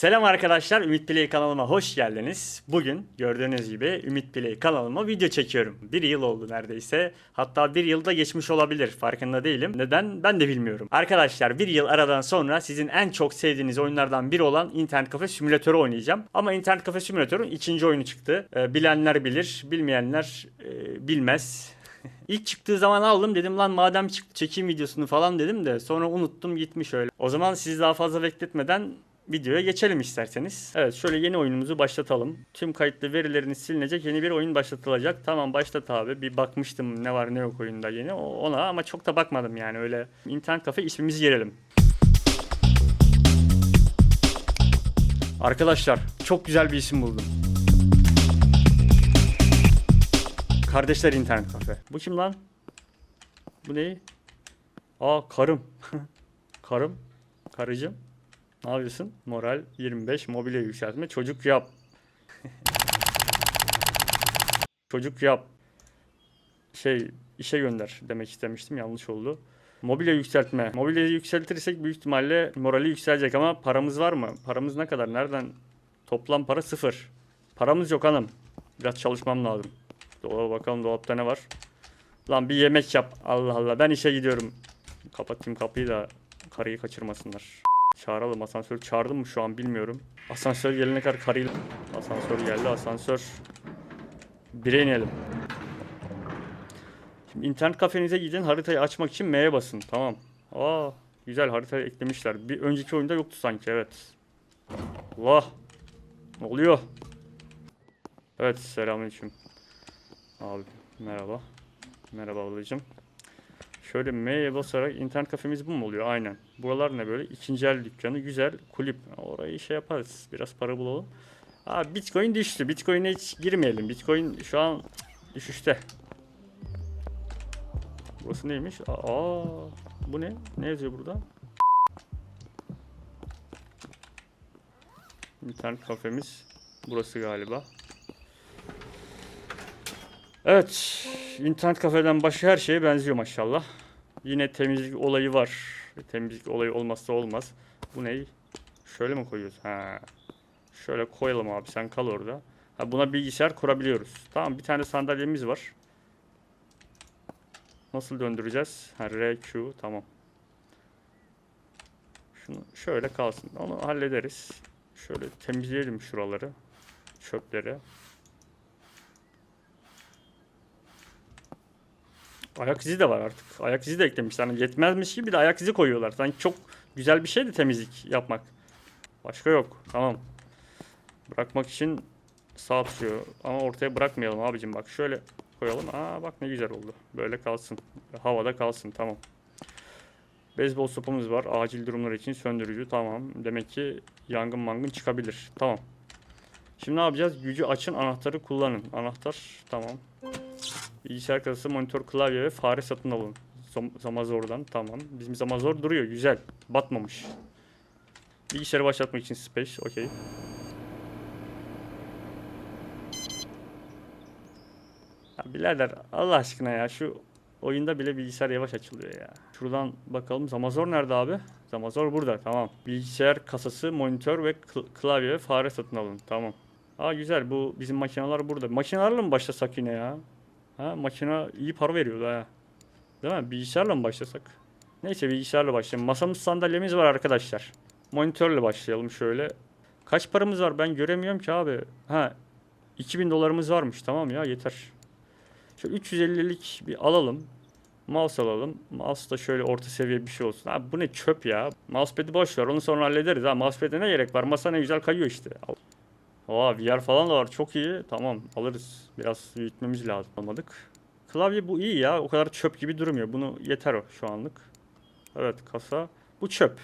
Selam arkadaşlar, Ümit Play kanalıma hoş geldiniz. Bugün gördüğünüz gibi Ümit Play kanalıma video çekiyorum. Bir yıl oldu neredeyse. Hatta bir yılda geçmiş olabilir, farkında değilim. Neden? Ben de bilmiyorum. Arkadaşlar bir yıl aradan sonra sizin en çok sevdiğiniz oyunlardan biri olan İnternet Kafe Simülatörü oynayacağım. Ama İnternet Kafe Simülatör'ün ikinci oyunu çıktı. Ee, bilenler bilir, bilmeyenler e, bilmez. İlk çıktığı zaman aldım dedim lan madem çıktı çekeyim videosunu falan dedim de sonra unuttum gitmiş öyle. O zaman sizi daha fazla bekletmeden videoya geçelim isterseniz. Evet şöyle yeni oyunumuzu başlatalım. Tüm kayıtlı verileriniz silinecek yeni bir oyun başlatılacak. Tamam başlat abi. Bir bakmıştım ne var ne yok oyunda yeni ona ama çok da bakmadım yani öyle. İnternet kafe ismimizi girelim. Arkadaşlar çok güzel bir isim buldum. Kardeşler internet kafe. Bu kim lan? Bu ne? Aa karım. karım. Karıcığım. Ne yapıyorsun? Moral 25 mobilya yükseltme. Çocuk yap. Çocuk yap. Şey işe gönder demek istemiştim. Yanlış oldu. Mobilya yükseltme. Mobilyayı yükseltirsek büyük ihtimalle morali yükselecek ama paramız var mı? Paramız ne kadar? Nereden? Toplam para sıfır. Paramız yok hanım. Biraz çalışmam lazım. Dolaba bakalım dolapta ne var. Lan bir yemek yap. Allah Allah ben işe gidiyorum. Kapatayım kapıyı da karıyı kaçırmasınlar. Çağıralım asansör çağırdım mı şu an bilmiyorum. Asansör gelene kadar karıyla... Asansör geldi asansör. Bire inelim. Şimdi internet kafenize gidin haritayı açmak için M'ye basın. Tamam. Aa güzel haritayı eklemişler. Bir önceki oyunda yoktu sanki evet. Allah. Ne oluyor? Evet selamünaleyküm. Abi merhaba. Merhaba ablacığım. Şöyle M'ye basarak internet kafemiz bu mu oluyor? Aynen. Buralar ne böyle? İkinci el dükkanı. Güzel. Kulüp. Orayı şey yaparız. Biraz para bulalım. Aa Bitcoin düştü. Bitcoin'e hiç girmeyelim. Bitcoin şu an düşüşte. Burası neymiş? Aa bu ne? Ne yazıyor burada? İnternet kafemiz. Burası galiba. Evet. internet kafeden başka her şeye benziyor maşallah. Yine temizlik olayı var. Temizlik olayı olmazsa olmaz. Bu ne? Şöyle mi koyuyoruz? Ha. Şöyle koyalım abi sen kal orada. Ha, buna bilgisayar kurabiliyoruz. Tamam bir tane sandalyemiz var. Nasıl döndüreceğiz? Ha, RQ tamam. Şunu şöyle kalsın. Onu hallederiz. Şöyle temizleyelim şuraları. Çöpleri. Ayak izi de var artık. Ayak izi de eklemişler. Hani yetmezmiş gibi bir de ayak izi koyuyorlar. Sanki çok güzel bir şey de temizlik yapmak. Başka yok. Tamam. Bırakmak için sağ tutuyor. Ama ortaya bırakmayalım abicim. Bak şöyle koyalım. Aa bak ne güzel oldu. Böyle kalsın. Havada kalsın. Tamam. Beyzbol sopamız var. Acil durumlar için söndürücü. Tamam. Demek ki yangın mangın çıkabilir. Tamam. Şimdi ne yapacağız? Gücü açın anahtarı kullanın. Anahtar tamam. Bilgisayar kasası, monitör, klavye ve fare satın alın. Zam- Zamazor'dan tamam. Bizim Zamazor duruyor güzel. Batmamış. Bilgisayarı başlatmak için space okey. Ya birader Allah aşkına ya şu oyunda bile bilgisayar yavaş açılıyor ya. Şuradan bakalım Zamazor nerede abi? Zamazor burada tamam. Bilgisayar kasası, monitör ve kl- klavye ve fare satın alın tamam. Aa güzel bu bizim makineler burada. Makinelerle mi başlasak yine ya? Ha makine iyi para veriyordu ha. Değil mi? Bilgisayarla mı başlasak? Neyse bilgisayarla başlayalım. Masamız sandalyemiz var arkadaşlar. Monitörle başlayalım şöyle. Kaç paramız var ben göremiyorum ki abi. Ha 2000 dolarımız varmış tamam ya yeter. Şu 350'lik bir alalım. Mouse alalım. Mouse da şöyle orta seviye bir şey olsun. Abi bu ne çöp ya. Mousepad'i boş ver onu sonra hallederiz. Ha mousepad'e ne gerek var? Masa ne güzel kayıyor işte. Aa VR falan da var çok iyi. Tamam alırız. Biraz büyütmemiz lazım. Almadık. Klavye bu iyi ya. O kadar çöp gibi durmuyor. Bunu yeter o şu anlık. Evet kasa. Bu çöp.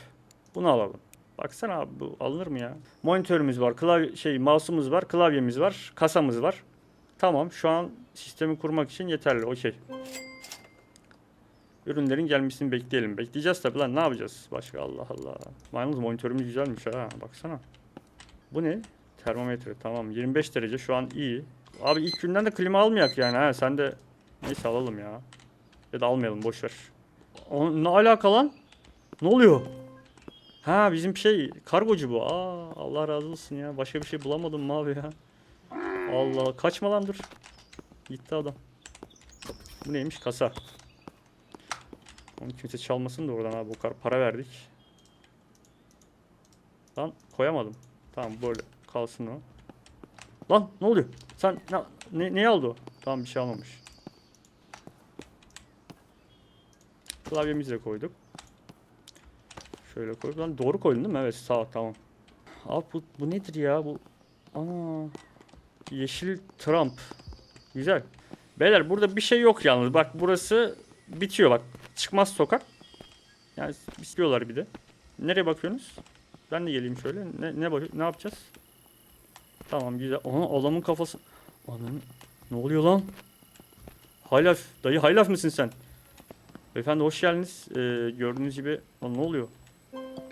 Bunu alalım. Baksana abi bu alınır mı ya? Monitörümüz var. Klavye şey mouse'umuz var. Klavyemiz var. Kasamız var. Tamam şu an sistemi kurmak için yeterli. Okey. Ürünlerin gelmesini bekleyelim. Bekleyeceğiz tabi lan ne yapacağız? Başka Allah Allah. Yalnız monitörümüz güzelmiş ha. Baksana. Bu ne? Termometre tamam 25 derece şu an iyi. Abi ilk günden de klima almayak yani ha sen de neyse alalım ya. Ya da almayalım boş ver. O, ne alaka lan? Ne oluyor? Ha bizim şey kargocu bu. Aa Allah razı olsun ya. Başka bir şey bulamadım mı abi ya? Allah kaçma lan dur. Gitti adam. Bu neymiş kasa. Onu kimse çalmasın da oradan abi. O kadar para verdik. Lan koyamadım. Tamam böyle kalsın o. Lan ne oluyor? Sen ne, ne, ne aldı o? Tamam bir şey almamış. Klavyemizi de koyduk. Şöyle koyduk. Lan doğru koydun değil mi? Evet sağ tamam. Abi bu, bu nedir ya? Bu ana yeşil Trump. Güzel. Beyler burada bir şey yok yalnız. Bak burası bitiyor bak. Çıkmaz sokak. Yani istiyorlar bir de. Nereye bakıyorsunuz? Ben de geleyim şöyle. Ne ne ne yapacağız? Tamam güzel. Aha adamın kafası. Ananı ne oluyor lan? Haylaf. Dayı haylaf mısın sen? Beyefendi hoş geldiniz. Ee, gördüğünüz gibi lan ne oluyor?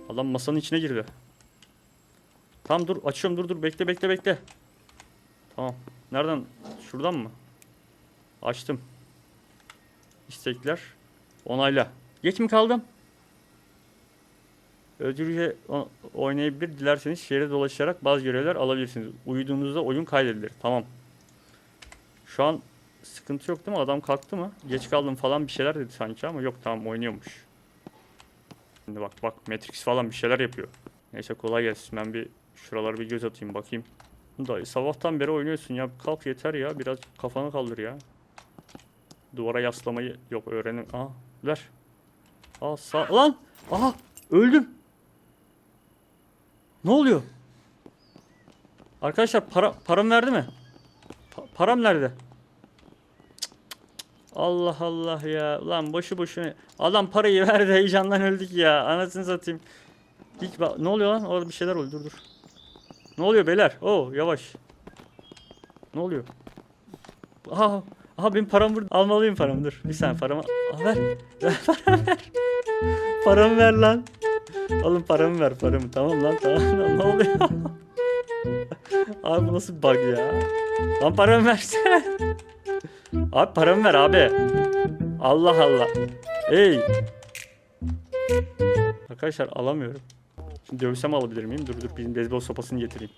Adam masanın içine girdi. Tamam dur açıyorum dur dur bekle bekle bekle. Tamam. Nereden? Şuradan mı? Açtım. İstekler. Onayla. Geç mi kaldım? O- oynayabilir. Dilerseniz şehre dolaşarak bazı görevler alabilirsiniz. Uyuduğunuzda oyun kaydedilir. Tamam. Şu an sıkıntı yok değil mi? Adam kalktı mı? Geç kaldım falan bir şeyler dedi sanki ama yok tamam oynuyormuş. Şimdi bak bak Matrix falan bir şeyler yapıyor. Neyse kolay gelsin. Ben bir şuralara bir göz atayım bakayım. Dayı sabahtan beri oynuyorsun ya. Kalk yeter ya. Biraz kafanı kaldır ya. Duvara yaslamayı yok öğrenin. Aa ver. Aa sağ lan. Aha öldüm. Ne oluyor? Arkadaşlar para param verdi mi? Pa- param nerede? Allah Allah ya. Lan boşu boşuna. Adam parayı verdi heyecandan öldük ya. Anasını satayım. Ba- ne oluyor lan? Orada bir şeyler oluyor. Dur dur. Ne oluyor beyler? Oo yavaş. Ne oluyor? Aha, aha benim param burada. Almalıyım paramı dur. Bir saniye paramı. Aa, ver. Ver paramı ver. Paramı ver lan. Oğlum paramı ver paramı. Tamam lan tamam lan. Ne oluyor? abi bu nasıl bir bug ya? Lan paramı versene. Abi paramı ver abi. Allah Allah. Ey. Arkadaşlar alamıyorum. Şimdi dövsem alabilir miyim? Dur dur bizim beyzbol sopasını getireyim.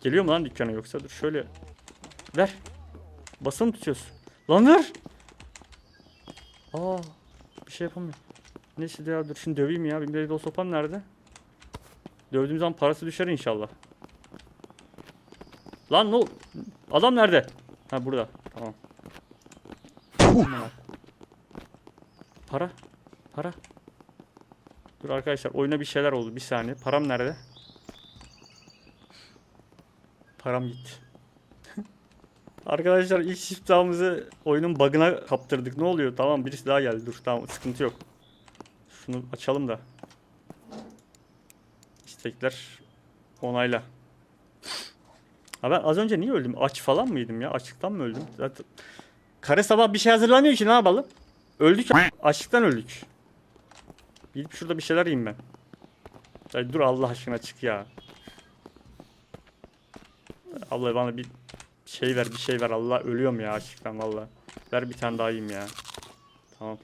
Geliyor mu lan dükkana yoksa? Dur şöyle. Ver. Basın tutuyorsun. Lan ver. Aa, bir şey yapamıyorum. Neyse de ya dur şimdi döveyim ya. Benim beyzbol sopam nerede? Dövdüğüm zaman parası düşer inşallah. Lan ne ol- Adam nerede? Ha burada. Tamam. Para. Para. Dur arkadaşlar oyuna bir şeyler oldu. Bir saniye. Param nerede? Param gitti. arkadaşlar ilk shiftahımızı oyunun bug'ına kaptırdık. Ne oluyor? Tamam birisi daha geldi. Dur tamam sıkıntı yok. Şunu açalım da. İstekler onayla. Ha ben az önce niye öldüm? Aç falan mıydım ya? Açlıktan mı öldüm? Zaten kare sabah bir şey hazırlamıyor ki ne yapalım? Öldük. Açlıktan öldük. Gidip şurada bir şeyler yiyeyim ben. Ay dur Allah aşkına çık ya. Allah bana bir şey ver bir şey ver Allah ölüyorum ya açlıktan valla. Ver bir tane daha yiyeyim ya. Tamam.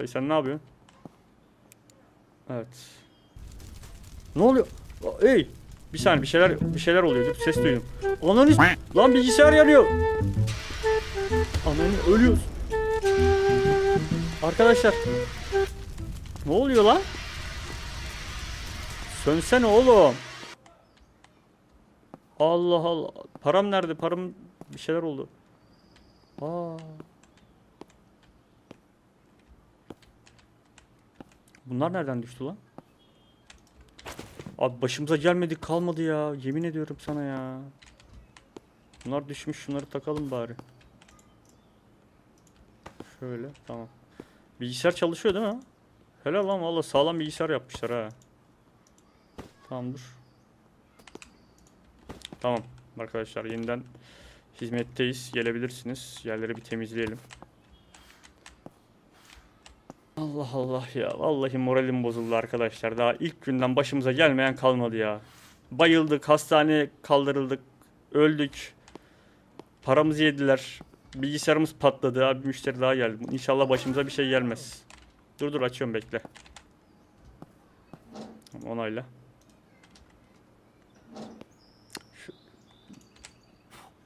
Dayı sen ne yapıyorsun? Evet. Ne oluyor? Ey! Bir saniye bir şeyler bir şeyler oluyor. Ses duydum. Ananı lan bilgisayar yanıyor. Ananı ölüyoruz. Arkadaşlar. Ne oluyor lan? Sönsene oğlum. Allah Allah. Param nerede? Param bir şeyler oldu. Aa. Bunlar nereden düştü lan? Abi başımıza gelmedi kalmadı ya. Yemin ediyorum sana ya. Bunlar düşmüş şunları takalım bari. Şöyle tamam. Bilgisayar çalışıyor değil mi? Helal lan valla sağlam bilgisayar yapmışlar ha. Tamam dur. Tamam arkadaşlar yeniden hizmetteyiz. Gelebilirsiniz. Yerleri bir temizleyelim. Allah Allah ya. Vallahi moralim bozuldu arkadaşlar. Daha ilk günden başımıza gelmeyen kalmadı ya. Bayıldık, hastaneye kaldırıldık, öldük. Paramızı yediler. Bilgisayarımız patladı abi müşteri daha geldi. İnşallah başımıza bir şey gelmez. Dur dur açıyorum bekle. Onayla. Şu...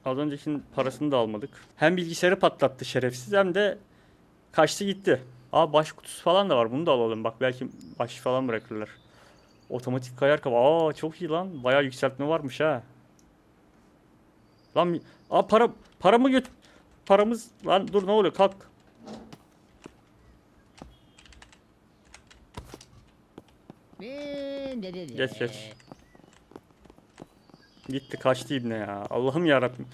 Az öncekinin parasını da almadık. Hem bilgisayarı patlattı şerefsiz hem de kaçtı gitti. Aa baş kutusu falan da var. Bunu da alalım. Bak belki baş falan bırakırlar. Otomatik kayar kapı. Aa çok iyi lan. Bayağı yükseltme varmış ha. Lan aa para paramı göt paramız lan dur ne oluyor kalk. Geç geç. Gitti kaçtı ibne ya. Allah'ım yarabbim.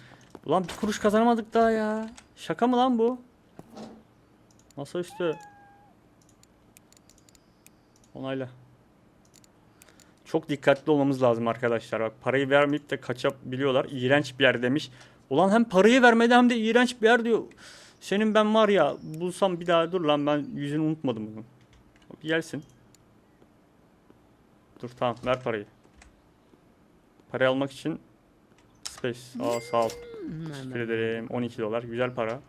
Ulan bir kuruş kazanamadık daha ya. Şaka mı lan bu? Masaüstü. Onayla. Çok dikkatli olmamız lazım arkadaşlar. Bak parayı vermeyip de kaçabiliyorlar. İğrenç bir yer demiş. Ulan hem parayı vermedi hem de iğrenç bir yer diyor. Senin ben var ya bulsam bir daha dur lan ben yüzünü unutmadım bunun. Bir gelsin. Dur tamam ver parayı. Parayı almak için Space. Aa sağ ol. Teşekkür ederim. 12 dolar. Güzel para.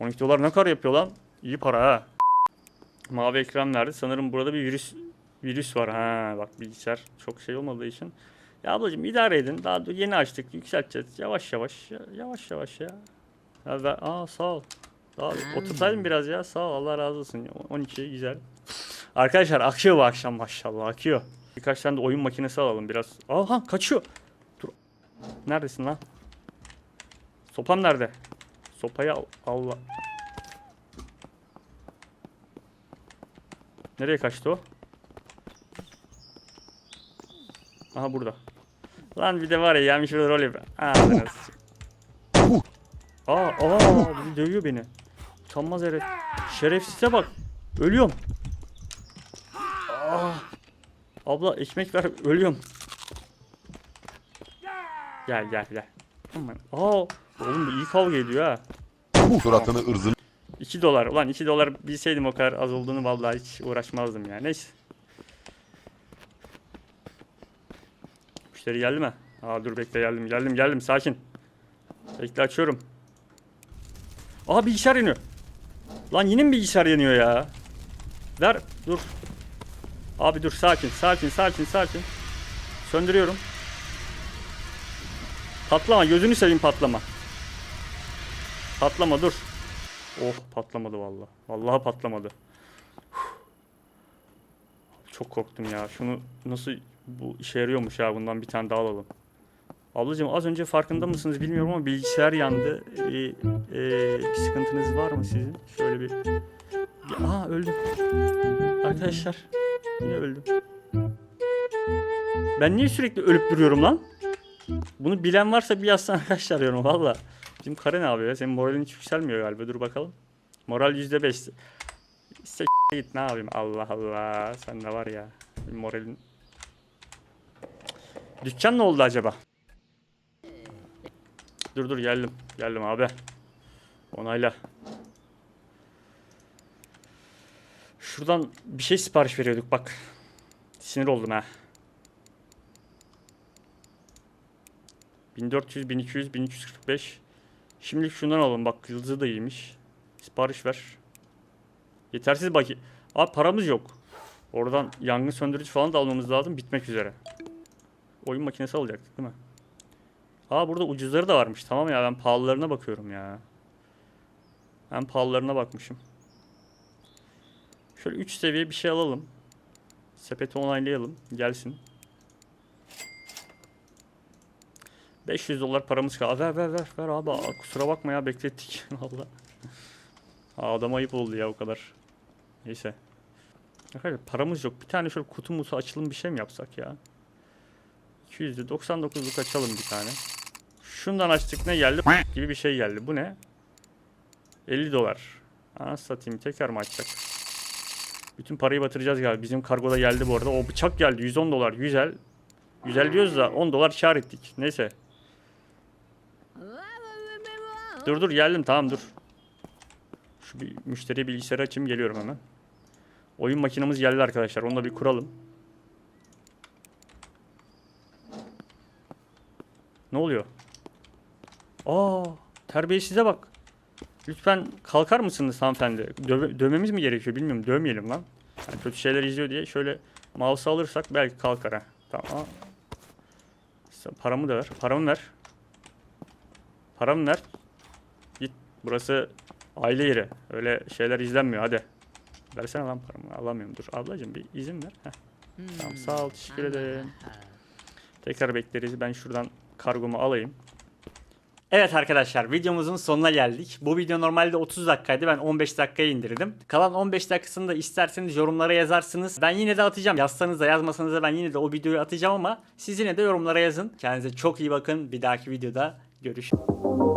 12 dolar ne kadar yapıyor lan? İyi para ha. Mavi ekran nerede? Sanırım burada bir virüs virüs var. Ha bak bilgisayar çok şey olmadığı için. Ya ablacığım idare edin. Daha yeni açtık. Yükselteceğiz. Yavaş yavaş. ya- Yavaş yavaş ya. ya ver- Aa sağ ol. Daha otursaydın biraz ya. Sağ ol. Allah razı olsun. 12 güzel. Arkadaşlar akıyor bu akşam maşallah akıyor. Birkaç tane de oyun makinesi alalım biraz. Aha kaçıyor. Dur. Neredesin lan? Sopam nerede? Sopayı al. Allah. Nereye kaçtı o? Aha burada. Lan bir de var ya gelmiş burada rol yapıyor. Sıçayım. Aa, aa, bizi dövüyor beni. Utanmaz herif. Şerefsize bak. Ölüyorum. Aa. Abla ekmek ver ölüyorum. Gel gel gel. Aman. Aa, oğlum iyi kavga ediyor ha. Suratını ırzını 2 dolar. Ulan 2 dolar bilseydim o kadar az olduğunu vallahi hiç uğraşmazdım ya. Neyse. Müşteri geldi mi? Aa dur bekle geldim geldim geldim sakin. Bekle açıyorum. Aa bilgisayar yanıyor. Lan yine mi bilgisayar yanıyor ya? Ver dur. Abi dur sakin sakin sakin sakin. Söndürüyorum. Patlama gözünü seveyim patlama. Patlama dur. Oh patlamadı vallahi. Vallahi patlamadı. Çok korktum ya. Şunu nasıl bu işe yarıyormuş ya bundan bir tane daha alalım. Ablacığım az önce farkında mısınız bilmiyorum ama bilgisayar yandı. Ee, ee, bir sıkıntınız var mı sizin? Şöyle bir... bir... Aa öldüm. Arkadaşlar yine öldüm. Ben niye sürekli ölüp duruyorum lan? Bunu bilen varsa bir yazsın arkadaşlar yorum valla. Bizim ne yapıyor ya? Senin moralin hiç yükselmiyor galiba. Dur bakalım. Moral yüzde beş. Git ne yapayım? Allah Allah. Sen de var ya. Bir moralin. Dükkan ne oldu acaba? Dur dur geldim. Geldim abi. Onayla. Şuradan bir şey sipariş veriyorduk bak. Sinir oldum ha. 1400, 1200, 1345. Şimdilik şundan alalım bak yıldızı da iyiymiş. Sipariş ver. Yetersiz baki. Abi paramız yok. Oradan yangın söndürücü falan da almamız lazım bitmek üzere. Oyun makinesi alacaktık değil mi? Aa burada ucuzları da varmış. Tamam ya ben pahalılarına bakıyorum ya. Ben pahalılarına bakmışım. Şöyle 3 seviye bir şey alalım. Sepeti onaylayalım. Gelsin. 500 dolar paramız kaldı. Ver ver ver ver abi. Aa, Kusura bakma ya beklettik. Valla. Adam ayıp oldu ya o kadar. Neyse. Arkadaşlar paramız yok. Bir tane şöyle kutu mutu açılım bir şey mi yapsak ya? 200'lü 99'luk açalım bir tane. Şundan açtık ne geldi? gibi bir şey geldi. Bu ne? 50 dolar. Aa, satayım tekrar mı açacak? Bütün parayı batıracağız galiba. Bizim kargoda geldi bu arada. O bıçak geldi 110 dolar. Güzel. Güzel diyoruz da 10 dolar kar ettik. Neyse. Dur dur geldim tamam dur. Şu bir müşteri bilgisayarı açayım geliyorum hemen. Oyun makinamız geldi arkadaşlar. Onu da bir kuralım. Ne oluyor? Aa, terbiyesize bak. Lütfen kalkar mısınız hanımefendi? Döve- dövmemiz mi gerekiyor bilmiyorum. Dövmeyelim lan. Yani kötü şeyler izliyor diye şöyle mouse alırsak belki kalkar ha. Tamam. Sen Paramı da ver. Paramı ver. Paramı ver. Git. Burası aile yeri. Öyle şeyler izlenmiyor hadi. Versene lan paramı. Alamıyorum. Dur ablacığım bir izin ver. Heh. Tamam sağ ol. Teşekkür ederim. Tekrar bekleriz. Ben şuradan kargomu alayım. Evet arkadaşlar videomuzun sonuna geldik. Bu video normalde 30 dakikaydı. Ben 15 dakikaya indirdim. Kalan 15 dakikasını da isterseniz yorumlara yazarsınız. Ben yine de atacağım. Yazsanız da yazmasanız da ben yine de o videoyu atacağım ama siz yine de yorumlara yazın. Kendinize çok iyi bakın. Bir dahaki videoda görüşürüz.